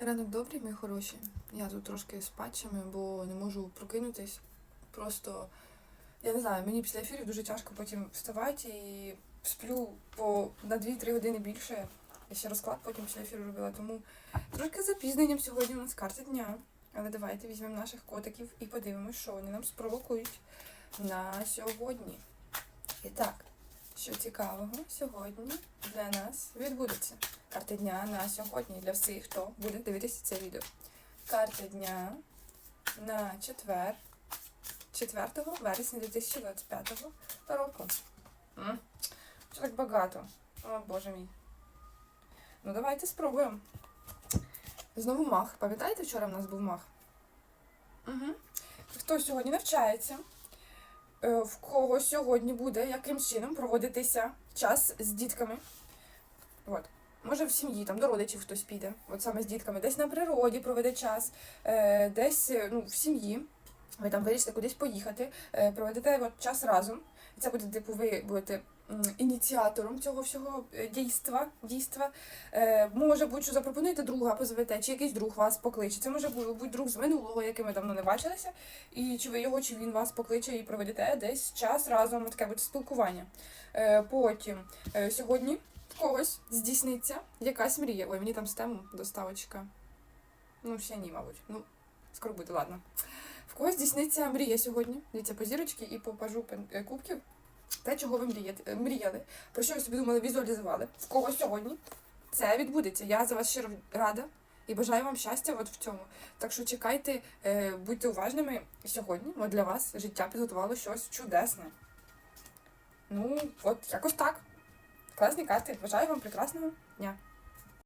Ранок добрий, мої хороші. Я тут трошки з патчами, бо не можу прокинутись. Просто я не знаю, мені після ефірів дуже тяжко потім вставати і сплю по на 2-3 години більше. Я ще розклад потім після ефіру робила, тому трошки запізненням сьогодні у нас карта дня. Але давайте візьмемо наших котиків і подивимось, що вони нам спровокують на сьогодні. І так, що цікавого сьогодні для нас відбудеться. Карта дня на сьогодні для всіх, хто буде дивитися це відео. Карта дня на четвер, 4 вересня 2025 року. М, Що так багато? О, боже мій. Ну, давайте спробуємо. Знову мах. Пам'ятаєте, вчора в нас був мах? Угу. Хто сьогодні навчається? Е, В кого сьогодні буде яким чином проводитися час з дітками? От. Може в сім'ї, там до родичів хтось піде, от саме з дітками, десь на природі проведе час, е, десь ну, в сім'ї. Ви там вирішите кудись поїхати, е, проведете от, час разом. Це буде, типу, ви будете ініціатором цього всього е, дійства. дійства. Е, може бути, що запропонуєте друга, позовете, чи якийсь друг вас покличе. Це може бути друг з минулого, яким ви давно не бачилися. І чи ви його, чи він вас покличе і проведете десь час разом, таке буде спілкування. Е, потім е, сьогодні в когось здійсниться якась мрія. Ой, мені там з тему доставочка. Ну, ще ні, мабуть. Ну, скоро буде, ладно. В когось здійсниться мрія сьогодні. Дивіться, по зірочки і по пажу е, кубків. Те, чого ви мрієте, мріяли, про що ви собі думали, візуалізували. В кого сьогодні це відбудеться. Я за вас щиро рада і бажаю вам щастя от в цьому. Так що чекайте, е, будьте уважними сьогодні. От для вас життя підготувало щось чудесне. Ну, от якось так. Класні карти. Бажаю вам прекрасного дня.